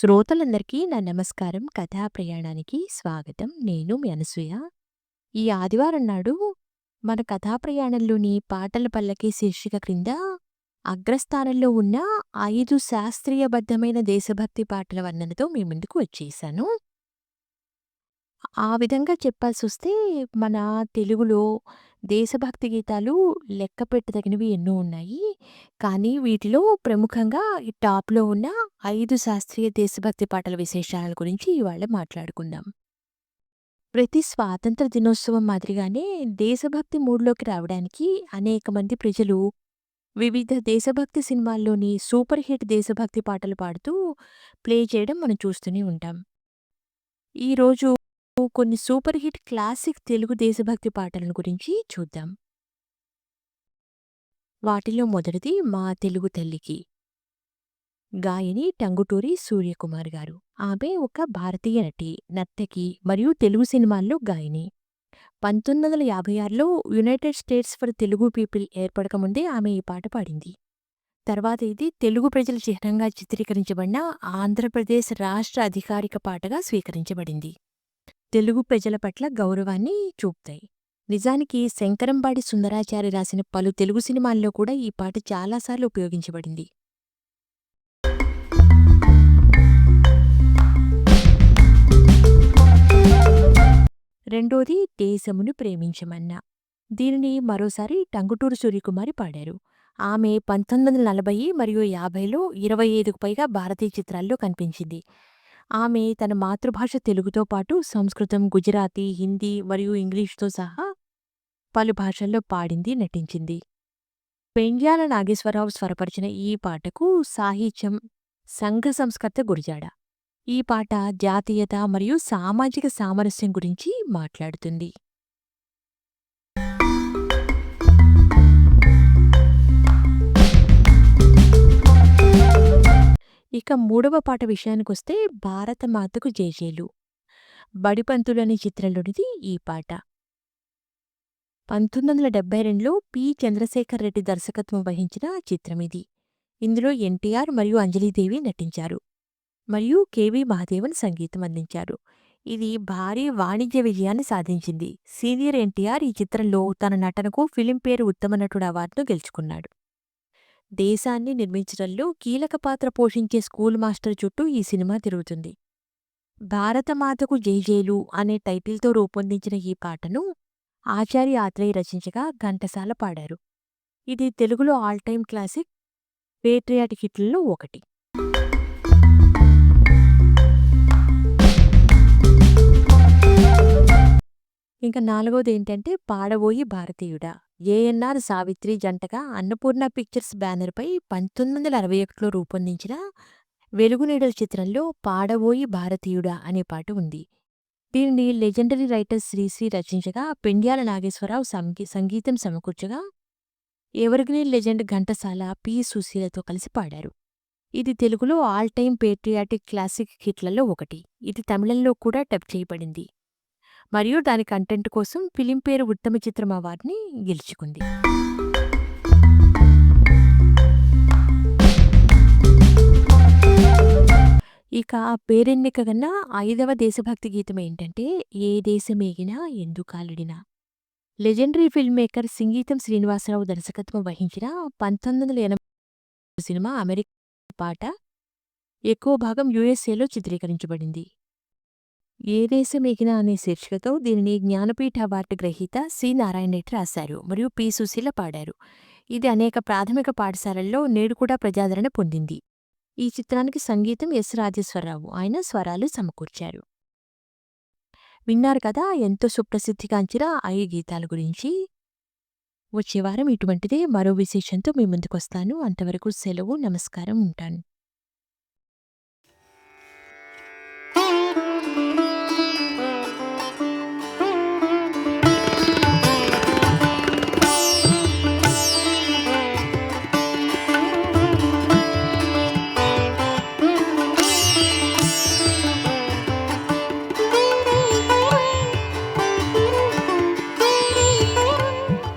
శ్రోతలందరికీ నా నమస్కారం. కథా ప్రయాణానికి స్వాగతం. నేను మీ అనసూయ. ఈ ఆదివారం నాడు మన కథా ప్రయాణంలోని పాటల పల్లకి శీర్షిక క్రింద అగ్రస్థానంలో ఉన్న ఐదు శాస్త్రీయబద్ధమైన దేశభక్తి పాటల వర్ణనతో మీ ముందుకు వచ్చేసాను. ఆ విధంగా చెప్పాల్సొస్తే మన తెలుగులో దేశభక్తి గీతాలు లెక్క పెట్టదగినవి ఎన్నో ఉన్నాయి. కానీ వీటిలో ప్రముఖంగా ఈ టాప్‌లో ఉన్న ఐదు శాస్త్రీయ దేశభక్తి పాటల విశేషాల గురించి ఇవాళ మాట్లాడుకుందాం. ప్రతి స్వాతంత్ర దినోత్సవం మాదిరిగానే దేశభక్తి మూడ్‌లోకి రావడానికి అనేక మంది ప్రజలు వివిధ దేశభక్తి సినిమాల్లోని సూపర్ హిట్ దేశభక్తి పాటలు పాడుతూ ప్లే చేయడం మనం చూస్తూనే ఉంటాం. ఈరోజు కొన్ని సూపర్ హిట్ క్లాసిక్ తెలుగు దేశభక్తి పాటలను గురించి చూద్దాం. వాటిలో మొదటిది 'మా తెలుగు తల్లికి' గాయని టంగుటూరి సూర్యకుమార్ గారు. ఆమె ఒక భారతీయ నటి, నర్తకి మరియు తెలుగు సినిమాల్లో గాయని. 1956లో United States for Telugu people ఏర్పడకముందే ఆమె ఈ పాట పాడింది. తర్వాత ఇది తెలుగు ప్రజల చిహ్నంగా చిత్రీకరించబడిన ఆంధ్రప్రదేశ్ రాష్ట్ర అధికారిక పాటగా స్వీకరించబడింది. తెలుగు ప్రజల పట్ల గౌరవాన్ని చూపుతాయి. నిజానికి శంకరంబాడి సుందరాచారి రాసిన పలు తెలుగు సినిమాల్లో కూడా ఈ పాట చాలా సార్లు ఉపయోగించబడింది. రెండోది 'దేశమును ప్రేమించమన్న దీనిని మరోసారి టంగుటూరు సూర్యకుమారి పాడారు. ఆమె 1940 మరియు 50లో 25కు పైగా భారతీయ చిత్రాల్లో కనిపించింది. ఆమె తన మాతృభాష తెలుగుతో పాటు సంస్కృతం, గుజరాతీ, హిందీ మరియు ఇంగ్లీష్‌తో సహా పలు భాషల్లో పాడింది, నటించింది. పెండ్యాల నాగేశ్వరరావు స్వరపరిచిన ఈ పాటకు సాహిత్యం సంఘ సంస్కర్త గురిజాడ ఈ పాట జాతీయత మరియు సామాజిక సామరస్యం గురించి మాట్లాడుతుంది. ఇక మూడవ పాట విషయానికొస్తే 'భారతమాతకు జేజేలు' బడిపంతులు అనే చిత్రంలోనిది ఈ పాట. 1972లో పి. చంద్రశేఖర్ రెడ్డి దర్శకత్వం వహించిన చిత్రమిది. ఇందులో ఎన్టీఆర్ మరియు అంజలీదేవి నటించారు. మరియు కెవి మహాదేవన్ సంగీతం అందించారు. ఇది భారీ వాణిజ్య విజయాన్ని సాధించింది. సీనియర్ ఎన్టీఆర్ ఈ చిత్రంలో తన నటనకు ఫిలింఫేర్ ఉత్తమ నటుడు అవార్డును గెలుచుకున్నాడు. దేశాన్ని నిర్మించడంలో కీలక పాత్ర పోషించే స్కూల్ మాస్టర్ చుట్టూ ఈ సినిమా తిరుగుతుంది. 'భారతమాతకు జైజేలు' అనే టైటిల్‌తో రూపొందించిన ఈ పాటను ఆచార్య ఆత్రేయ రచించగా ఘంటసాల పాడారు. ఇది తెలుగులో ఆల్ టైమ్ క్లాసిక్, పేట్రియాటిక్ హిట్లలో ఒకటి. ఇంక నాలుగోదేంటంటే 'పాడబోయి భారతీయుడా' ఏఎన్ఆర్ సావిత్రి జంటగా అన్నపూర్ణ పిక్చర్స్ బ్యానర్‌పై 1961లో రూపొందించిన వెలుగునీడల చిత్రంలో 'పాడబోయి భారతీయుడా' అనే పాట ఉంది. దీనిని లెజెండరీ రైటర్ శ్రీశ్రీ రచించగా పెండ్యాల నాగేశ్వరరావు సంగీ సంగీతం సమకూర్చగా ఎవర్గ్రీన్ లెజెండ్ ఘంటసాల, పి. సుశీలతో కలిసి పాడారు. ఇది తెలుగులో ఆల్ టైమ్ పేట్రియాటిక్ క్లాసిక్ హిట్లలో ఒకటి. ఇది తమిళంలో కూడా డబ్ చేయబడింది. మరియు దాని కంటెంట్ కోసం ఫిలింఫేర్ ఉత్తమ చిత్రం అవార్డుని గెలుచుకుంది. ఇక పేరెన్నిక కన్నా ఐదవ దేశభక్తి గీతం ఏంటంటే 'ఏ దేశమేగినా ఎందుకాలిడినా' legendary film maker Singeetam Srinivasarao దర్శకత్వం వహించిన 1980 సినిమా అమెరికా పాట ఎక్కువ భాగం యూఎస్ఏలో చిత్రీకరించబడింది. 'ఏ దేశమేగినా' అనే శీర్షికతో దీనిని జ్ఞానపీఠ అవార్డు గ్రహీత సి. నారాయణ రెడ్డి రాశారు మరియు పి. సుశీల పాడారు. ఇది అనేక ప్రాథమిక పాఠశాలల్లో నేడు కూడా ప్రజాదరణ పొందింది. ఈ చిత్రానికి సంగీతం ఎస్. రాజేశ్వరరావు. ఆయన స్వరాలు సమకూర్చారు. విన్నారు కదా ఎంతో సుప్రసిద్ధిగాంచిన ఐ గీతాల గురించి. వచ్చే వారం ఇటువంటిదే మరో విశేషంతో మీ ముందుకొస్తాను. అంతవరకు సెలవు. నమస్కారం. ఉంటాను.